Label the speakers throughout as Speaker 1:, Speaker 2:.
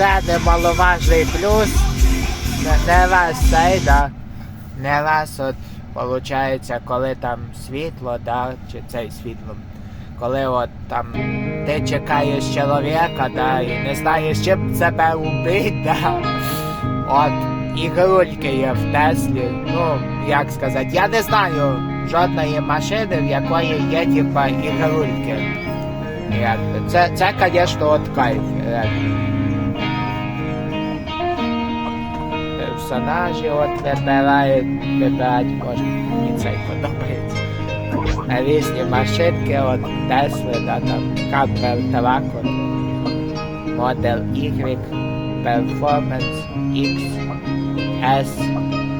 Speaker 1: ще немаловажний плюс. Не, раз цей, да. Не раз от виходить, коли там світло, да, чи цей світло. Коли от там ти чекаєш чоловіка, да, і не знаєш, чим себе убити, да. От ігрульки є в Теслі. Ну, як сказати, я не знаю жодної машини, в якої є типа ігрульки. Це, це, звісно, от кайф. реально. Персонажі от вибирають, вибирають можна. Мені це подобається. Різні машинки, от Тесли, да, там Кампер Трак, от, Y, Performance X, S,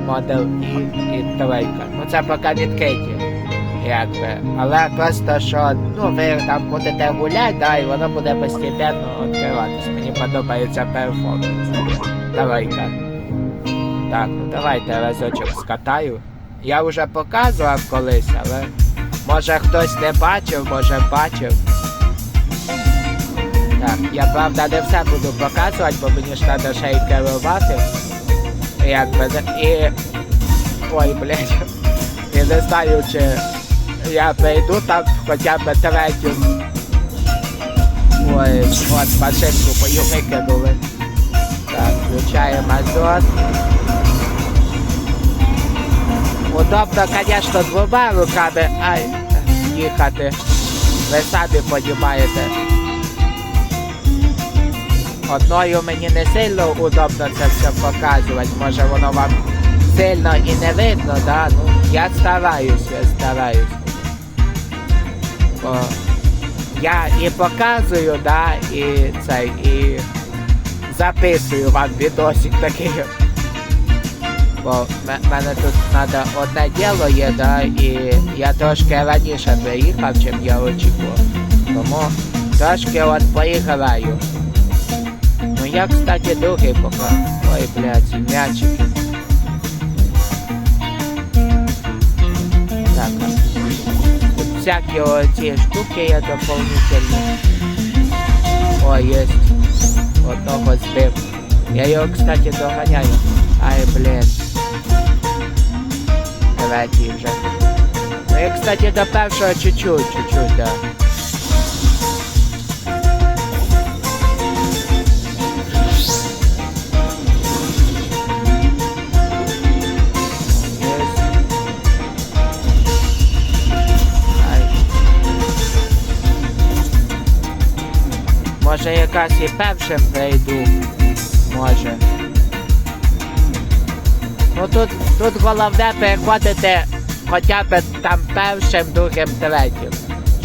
Speaker 1: Model E і тройка. Ну це поки відкриті. Якби. Але просто що, ну ви там будете гуляти, да, і воно буде постійно відкриватися. Мені подобається перформанс. Давай-ка. Так, ну давайте разочок скатаю. Я вже показував колись, але може хтось не бачив, може бачив. Так, я правда не все буду показувати, бо мені ж треба ще й керувати. Якби і. Ой, блядь. Я не знаю, чи я прийду там хоча б третю. Ой, от машинку мою викинули. Так, включаємо азот. Удобно, звісно, двома руками, ай, їхати. Ви самі розумієте. Одною мені не сильно удобно це все показувати, може воно вам сильно і не видно, да? Ну, я стараюсь, я стараюсь. Бо я і показую, да, і це, і записую вам відосик такий. Бо в мене тут треба одне діло є, да, і я трошки раніше приїхав, чим я очікував. Тому трошки от поіграю. Ну я, кстати, другий поки. Ой, блядь, м'ячики. Так, тут всякі оці штуки є дополнительні. О, є. Одного збив. Я його, кстати, доганяю. Ай, блін. Третій вже. Ну я, кстати, до першого чуть-чуть, чуть-чуть, да. Може якраз і першим прийду. Може. Ну тут, тут головне переходити хоча б там першим, другим, третім.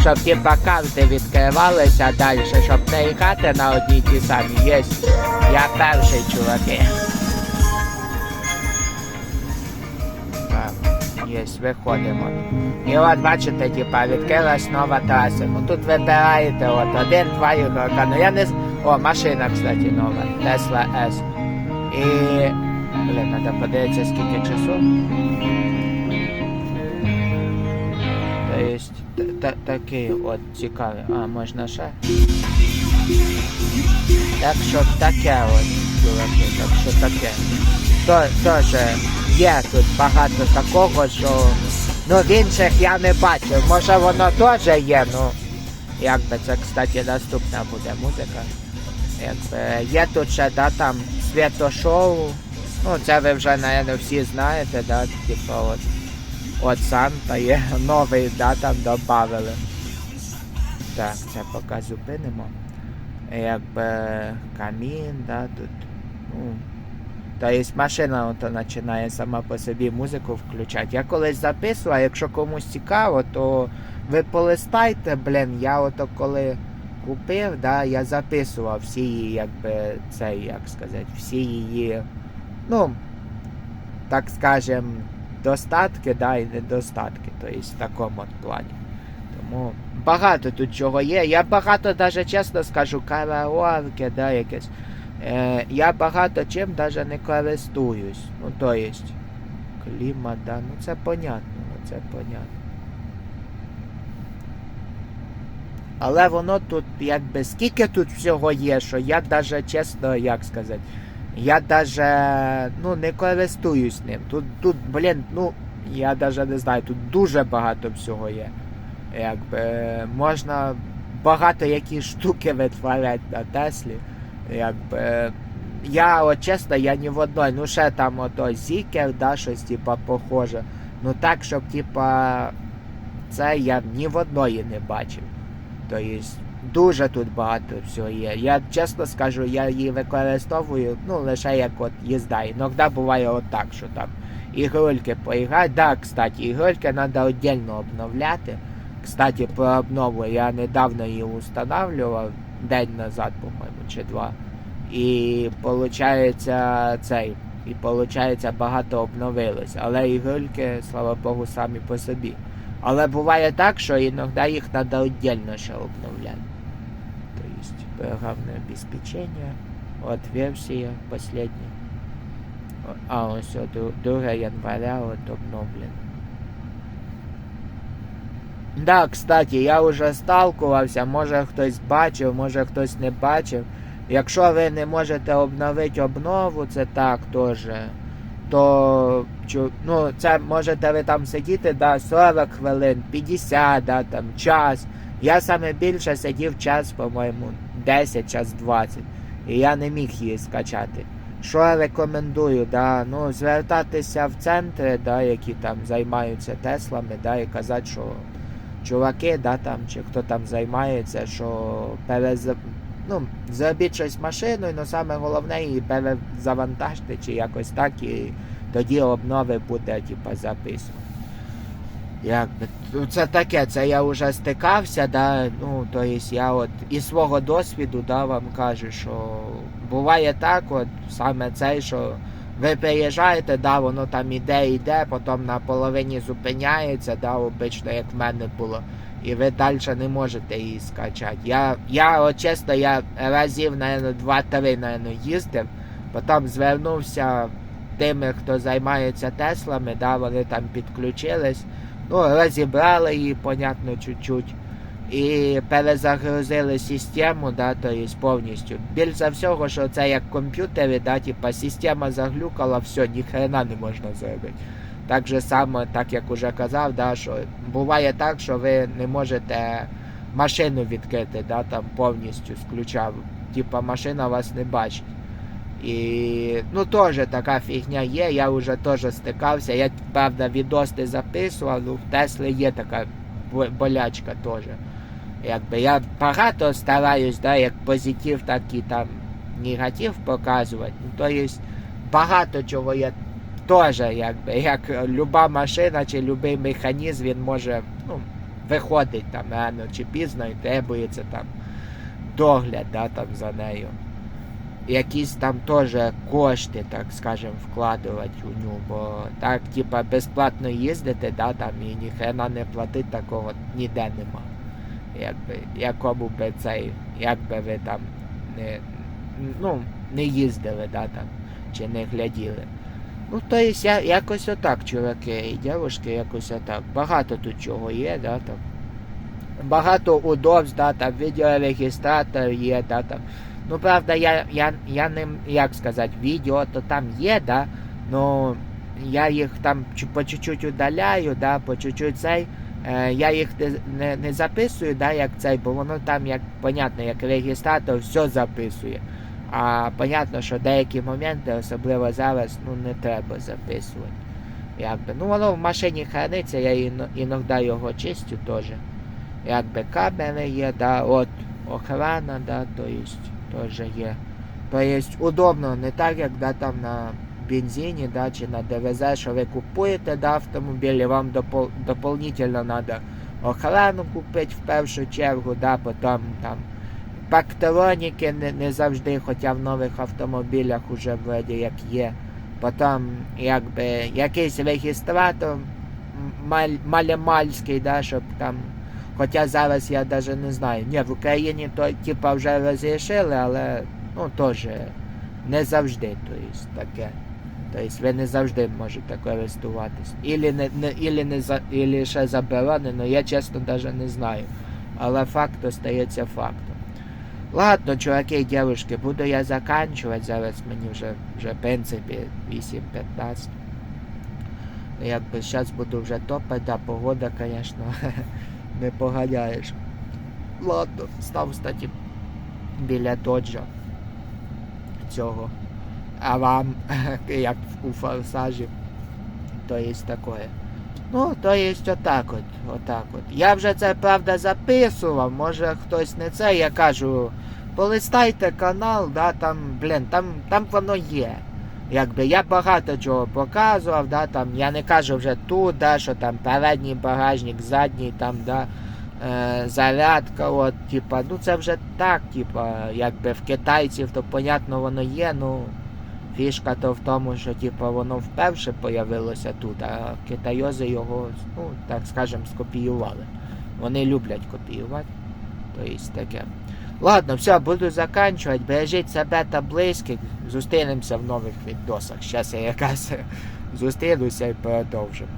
Speaker 1: Щоб ті карти відкривалися далі, щоб не грати на одній ті самі. Є. Я перший чуваки. Так, є, виходимо. І от бачите, типа, відкрилась нова траса. Ну тут вибираєте от один, два ігрока. Ну я не. О, машина, кстати, нова. Tesla S. І. Блін, треба подивитися скільки часу. То есть та- та- такий от цікавий. А, можна ще. Так що таке от, чуваки, так що таке. То, теж є тут багато такого, що ну в інших я не бачив. Може воно теж є, ну якби це, кстати, наступна буде музика. Якби є тут ще, да, там святошоу. Ну, це ви вже, наверное, всі знаєте, да, типу от. От Санта є новий, да, там додавили. Так, це поки зупинимо. Якби камін, да, тут. Ну, то машина ото починає сама по собі музику включати. Я колись записував, якщо комусь цікаво, то ви полистайте, блін, я ото коли купив, да, я записував всі її, якби це, як сказати, всі її, ну, так скажем, достатки, да, і недостатки, тобто в такому плані. Тому багато тут чого є. Я багато, даже чесно скажу, караоке, да, якесь. Е, я багато чим даже не користуюсь. Ну, то есть, клімат, да, ну це понятно, ну, це понятно. Але воно тут, якби, скільки тут всього є, що я даже чесно, як сказати, я даже ну, не користуюсь ним. Тут, тут, блін, ну, я даже не знаю, тут дуже багато всього є. Якби можна багато які штуки витворяти на Теслі. Якби. Я от чесно, я ні в одной, ну ще там ото Зікер, да, щось типа похоже. Ну так, щоб типа це я ні в одної не бачив. Тобто дуже тут багато всього є. Я чесно скажу, я її використовую ну, лише як от їзда. Іноді буває отак, що там ігрульки поіграти. Да, кстати, ігрульки треба віддільно обновляти. Кстати, про обнову я недавно її устанавливав день назад, по-моєму, чи два. І виходить цей. І виходить багато обновилось. Але ігрульки, слава Богу, самі по собі. Але буває так, що іноді їх треба віддільно ще обновляти. Тобто програмне обеспечення, от версія последня. А ось 2 января от обновлено. Да, кстати, я вже сталкувався, може хтось бачив, може хтось не бачив. Якщо ви не можете обновити обнову, це так теж. То ну, це можете ви там сидіти да, 40 хвилин, 50, да, там, час. Я саме більше сидів час, по-моєму, 10, час 20. І я не міг її скачати. Що я рекомендую, да, ну, звертатися в центри, да, які там займаються Теслами, да, і казати, що чуваки, да, там, чи хто там займається, що перез... ну, зробіть щось машиною, але саме головне її перезавантажте чи якось так, і тоді обнови буде типу, записувати. Якби, ну, це таке, це я вже стикався, да, ну, то є я от із свого досвіду да, вам кажу, що буває так, от саме це, що ви приїжджаєте, да, воно там іде, іде, потім на половині зупиняється, да, обично, як в мене було. І ви далі не можете її скачати. Я, я от чесно, я разів, наверное, два-три, наверное, їздив, потім звернувся тими, хто займається Теслами, да, вони там підключились, ну, розібрали її, понятно, чуть-чуть. І перезагрузили систему, да, то є повністю. Більш за всього, що це як комп'ютери, да, типа система заглюкала, все, ніхрена не можна зробити. Так же само, так як уже казав, да, що буває так, що ви не можете машину відкрити, да, там повністю з ключа. Типа машина вас не бачить. І ну теж така фігня є, я вже теж стикався. Я правда відос не записував, ну в Теслі є така болячка теж. Якби Я багато стараюсь, да, як позитив, так і там негатив показувати. Ну, то є багато чого я теж, якби, як люба машина чи будь-який механізм, він може ну, виходить там рано чи пізно і требується там догляд да, там, за нею. Якісь там теж кошти, так скажем, вкладувати у нього, бо так, типа, безплатно їздити, да, там і ніхрена не платить, такого ніде нема якби, якому би цей, якби ви там не ну, не їздили, да, там, чи не гляділи. Ну, то є якось отак, чуваки і дівчатки, якось отак. Багато тут чого є, да, там. Багато удобств, да, там, відеорегістратор є, да, там. Ну, правда, я я, я не, як сказати, відео то там є, да, но я їх там по чуть-чуть удаляю, да, по чуть-чуть цей. Е, я їх не не записую, да, як цей, бо воно там, як понятно, як реєстратор все записує. А понятно, що деякі моменти, особливо зараз, ну не треба записувати. Якби. Ну воно в машині храниться, я іноді його чистю теж. Якби камери є, да, от охрана, да, то есть, теж є. То есть удобно, не так, як да, там на бензині, да, чи на ДВЗ, що ви купуєте да, автомобілі, вам допол треба охрану купити в першу чергу, да, потім там пактроніки не, не завжди, хоча в нових автомобілях вже вроді як є. Потім якби якийсь регістратор маль, малямальський, да, щоб там. Хоча зараз я навіть не знаю. Ні, в Україні то типа вже розрішили, але ну теж не завжди то є таке. Тобто ви не завжди можете користуватись. Ілі не, не, ілі не за, ілі ще заборонено, я чесно навіть не знаю. але факт остається фактом. Ладно, чуваки і дівчатки, буду я заканчувати. Зараз мені вже, вже в принципі 8-15. Якби зараз буду вже топати, а погода, звісно, не поганяєш. Ладно, став, кстати, біля доджа цього. А вам, як у форсажі, то є таке. Ну, то є отак от, отак от. Я вже це правда записував, може хтось не це, я кажу, полистайте канал, да, там, блін, там, там воно є. Якби я багато чого показував, да, там, я не кажу вже тут, да, що там передній багажник, задній, там, да, е, зарядка, от, типа, ну це вже так, типа, якби в китайців, то понятно воно є, ну. Фішка то в тому, що типу, воно вперше появилося тут, а китайози його, ну, так скажемо, скопіювали. Вони люблять копіювати. Тобто таке. Ладно, все, буду заканчувати. Бережіть себе та близьких. Зустрінемося в нових відосах. Зараз я якраз зустрінуся і продовжимо.